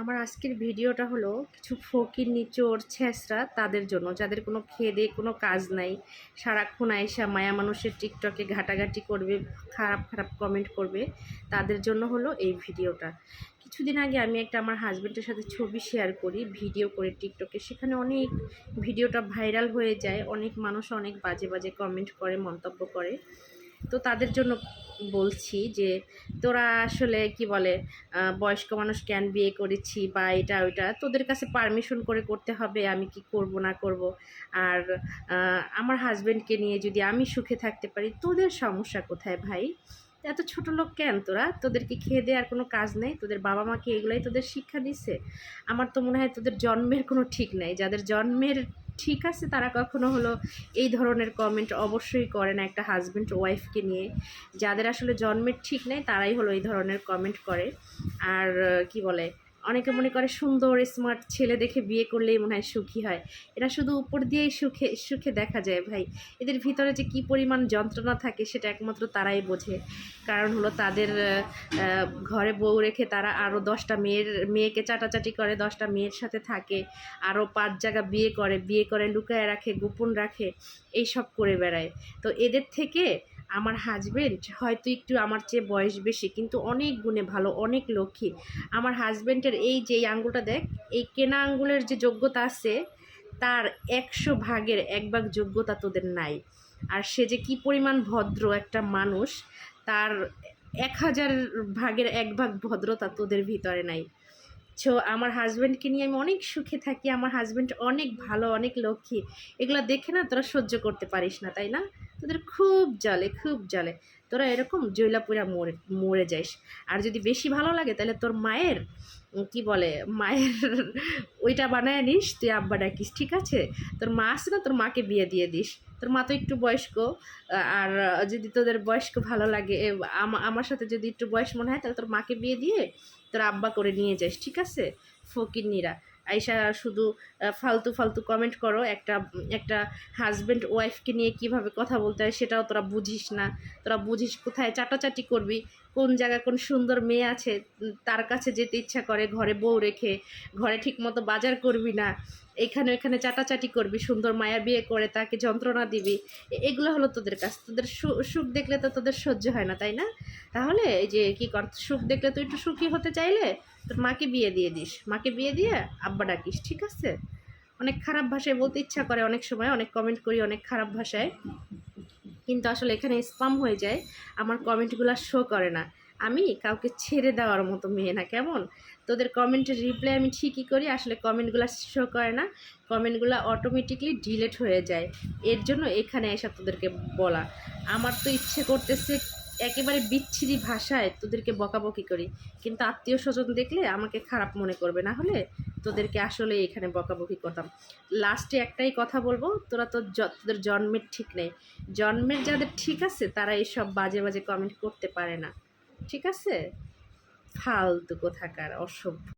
আমার আজকের ভিডিওটা হলো কিছু ফকির নিচোর ছেঁচড়া তাদের জন্য, যাদের কোনো খেদে কোনো কাজ নাই। সারাক্ষণ আয়সা মায়া মানুষের টিকটকে ঘাটাঘাটি করবে, খারাপ খারাপ কমেন্ট করবে। তাদের জন্য হলো এই ভিডিওটা। কিছুদিন আগে আমি একটা আমার হাজব্যান্ডের সাথে ছবি শেয়ার করি ভিডিও করে টিকটকে। সেখানে অনেক ভিডিওটা ভাইরাল হয়ে যায়, অনেক মানুষ অনেক বাজে বাজে কমেন্ট করে, মন্তব্য করে। তো তাদের জন্য বলছি যে, তোরা আসলে কি বলে বয়স্ক মানুষ কেন বিয়ে করেছি বা এটা ওইটা? তোদের কাছে পারমিশন করে করতে হবে, আমি কি করব, না করব? আর আমার হাজব্যান্ডকে নিয়ে যদি আমি সুখে থাকতে পারি, তোদের সমস্যা কোথায় ভাই? এত ছোট লোক কেন তোরা? তোদেরকে খেয়ে দেওয়ার কোনো কাজ নেই? তোদের বাবা মাকে এগুলাই তোদের শিক্ষা দিছে? আমার তো মনে হয় তোদের জন্মের কোনো ঠিক নাই। যাদের জন্মের ঠিক আছে, তারা কখনো হলো এই ধরনের কমেন্ট অবশ্যই করে না একটা হাজব্যান্ড ওয়াইফকে নিয়ে। যাদের আসলে জন্মের ঠিক নেই, তারাই হলো এই ধরনের কমেন্ট করে। আর কি বলে? অনেকে মনে করে সুন্দর স্মার্ট ছেলে দেখে বিয়ে করলেই মনে হয় সুখী হয়। এরা শুধু উপর দিয়েই সুখে সুখে দেখা যায় ভাই। এদের ভিতরে যে কি পরিমাণ যন্ত্রণা থাকে সেটা একমাত্র তারাই বোঝে। কারণ হলো তাদের ঘরে বউ রেখে তারা আরও দশটা মেয়ের, মেয়েকে চাটাচাটি করে, দশটা মেয়ের সাথে থাকে। আরও পাঁচ জায়গা বিয়ে করে বিয়ে করে লুকায় রাখে, গোপন রাখে, এইসব করে বেড়ায়। তো এদের থেকে আমার হাজবেন্ড হয়তো একটু আমার চেয়ে বয়স বেশি, কিন্তু অনেক গুণে ভালো, অনেক লক্ষ্মী। আমার হাজবেন্ডের এই যে আঙ্গুলটা দেখ, এই কেনা আঙ্গুলের যে যোগ্যতা আছে, তার একশো ভাগের এক ভাগ যোগ্যতা তোদের নাই। আর সে যে কি পরিমাণ ভদ্র একটা মানুষ, তার এক হাজার ভাগের এক ভাগ ভদ্রতা তোদের ভিতরে নাই। সো আমার হাজব্যান্ডকে নিয়ে আমি অনেক সুখে থাকি, আমার হাজব্যান্ড অনেক ভালো, অনেক লক্ষ্মী। এগুলো দেখে না তোরা সহ্য করতে পারিস না, তাই না? তোদের খুব জলে খুব জলে তোরা এরকম জৈলাপুরা মরে মরে যাইস। আর যদি বেশি ভালো লাগে, তাহলে তোর মায়ের কি বলে, মায়ের ওইটা বানায় নিস, তুই আব্বা ডাকিস, ঠিক আছে? তোর মা আছে না, তোর মাকে বিয়ে দিয়ে দিস। তোর মা তো একটু বয়স্ক আর যদি তোদের বয়স্ক ভালো লাগে আমার সাথে যদি একটু বয়স মনে হয়, তাহলে তোর মাকে বিয়ে দিয়ে তোর আব্বা করে নিয়ে যাস, ঠিক আছে? ফকিরনিরা আইসা শুধু ফালতু ফালতু কমেন্ট করো, একটা একটা হাজব্যান্ড ওয়াইফকে নিয়ে কীভাবে কথা বলতে হয় সেটাও তোরা বুঝিস না। তোরা বুঝিস কোথায় চাটাচাটি করবি, কোন জায়গায় কোন সুন্দর মেয়ে আছে তার কাছে যেতে ইচ্ছা করে, ঘরে বউ রেখে, ঘরে ঠিক মতো বাজার করবি না, এখানে ওখানে চাটাচাটি করবি, সুন্দর মায়া বিয়ে করে তাকে যন্ত্রণা দিবি এগুলো হলো তোদের কাছে তোদের সুখ দেখলে তো তোদের সহ্য হয় না, তাই না? তাহলে এই যে কি কর, সুখ দেখলে তুই একটু সুখী হতে চাইলে তোর মাকে বিয়ে দিয়ে দিস। মাকে বিয়ে দিয়ে আব্বা ডাকিস, ঠিক আছে? অনেক খারাপ ভাষায় বলতে ইচ্ছা করে অনেক সময়, অনেক কমেন্ট করি অনেক খারাপ ভাষায়। কিন্তু আসলে এখানে স্পাম হয়ে যায়, আমার কমেন্টগুলো শো করে না। আমি কাউকে ছেড়ে দেওয়ার মতো মেয়ে না, কেমন? তোদের কমেন্টের রিপ্লাই আমি ঠিকই করি, আসলে কমেন্টগুলো শো করে না। কমেন্টগুলো অটোমেটিকলি ডিলেট হয়ে যায়। এর জন্য এখানে এসে তোদেরকে বলা। আমার তো ইচ্ছে করতেছে একেবারে বিচ্ছিরি ভাষায় তোদেরকে বকাবকি করি। কিন্তু আত্মীয় স্বজন দেখলে আমাকে খারাপ মনে করবে। না হলে তোদেরকে আসলে এখানে বকাবকি করতাম। লাস্টে একটাই কথা বলব, তোরা তো তোদের জন্মের ঠিক নেই। জন্মের যাদের ঠিক আছে, তারা এইসব বাজে বাজে কমেন্ট করতে পারে না। ঠিক আছে? ফালতু কোথাকার, অসভ্য।